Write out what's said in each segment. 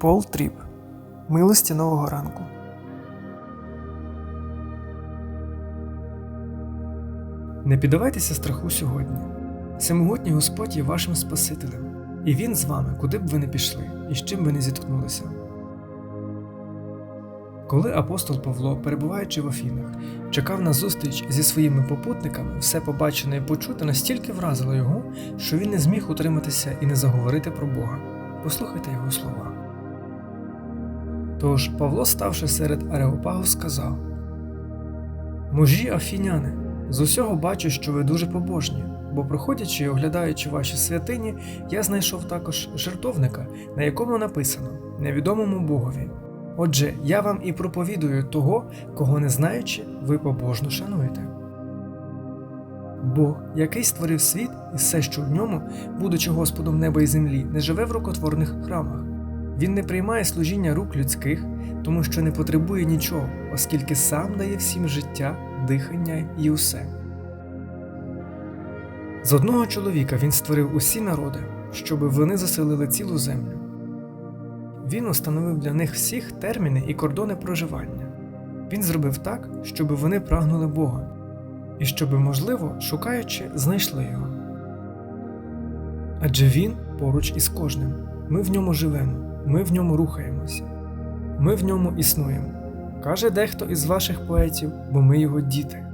Пол Тріп. Милості нового ранку. Не піддавайтеся страху сьогодні. Всемогутній Господь є вашим Спасителем, і Він з вами, куди б ви не пішли і з чим би не зіткнулися. Коли апостол Павло, перебуваючи в Афінах, чекав на зустріч зі своїми попутниками, все побачене і почуте настільки вразило його, що він не зміг утриматися і не заговорити про Бога. Послухайте його слова. Тож Павло, ставши серед Ареопагу, сказав: Мужі афіняни, з усього бачу, що ви дуже побожні, бо проходячи і оглядаючи ваші святині, я знайшов також жертовника, на якому написано невідомому Богові. Отже, я вам і проповідую того, кого не знаючи, ви побожно шануєте. Бог, який створив світ і все, що в ньому, будучи Господом неба і землі, не живе в рукотворних храмах. Він не приймає служіння рук людських, тому що не потребує нічого, оскільки сам дає всім життя, дихання і усе. З одного чоловіка він створив усі народи, щоби вони заселили цілу землю. Він установив для них всіх терміни і кордони проживання. Він зробив так, щоби вони прагнули Бога, і щоби, можливо, шукаючи, знайшли його. Адже він поруч із кожним. Ми в ньому живемо, ми в ньому рухаємося, ми в ньому існуємо. Каже дехто із ваших поетів, бо ми його діти.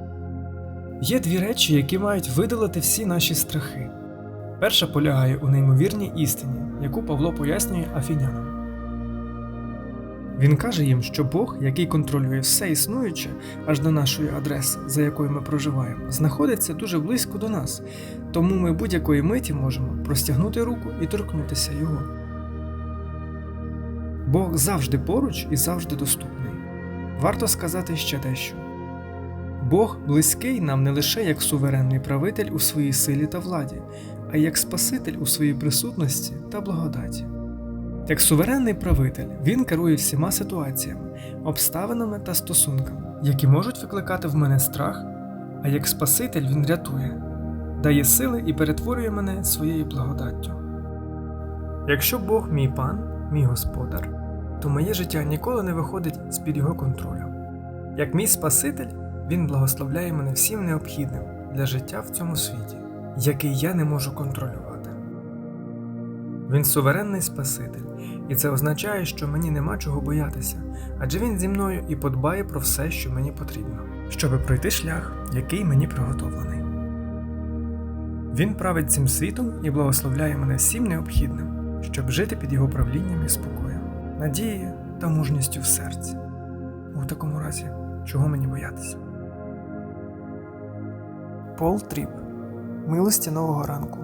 Є дві речі, які мають видалити всі наші страхи. Перша полягає у неймовірній істині, яку Павло пояснює афінянам. Він каже їм, що Бог, який контролює все існуюче аж до нашої адреси, за якою ми проживаємо, знаходиться дуже близько до нас, тому ми будь-якої миті можемо простягнути руку і торкнутися Його. Бог завжди поруч і завжди доступний. Варто сказати ще дещо. Бог близький нам не лише як суверенний правитель у своїй силі та владі, а як Спаситель у своїй присутності та благодаті. Як суверенний правитель, він керує всіма ситуаціями, обставинами та стосунками, які можуть викликати в мене страх, а як Спаситель він рятує, дає сили і перетворює мене своєю благодаттю. Якщо Бог мій пан, мій господар, то моє життя ніколи не виходить з-під його контролю. Як мій Спаситель, він благословляє мене всім необхідним для життя в цьому світі, який я не можу контролювати. Він суверенний Спаситель, і це означає, що мені нема чого боятися, адже він зі мною і подбає про все, що мені потрібно, щоби пройти шлях, який мені приготовлений. Він править цим світом і благословляє мене всім необхідним, щоб жити під його правлінням і спокоєм, надією та мужністю в серці. У такому разі, чого мені боятися? Пол Тріп. Милості нового ранку.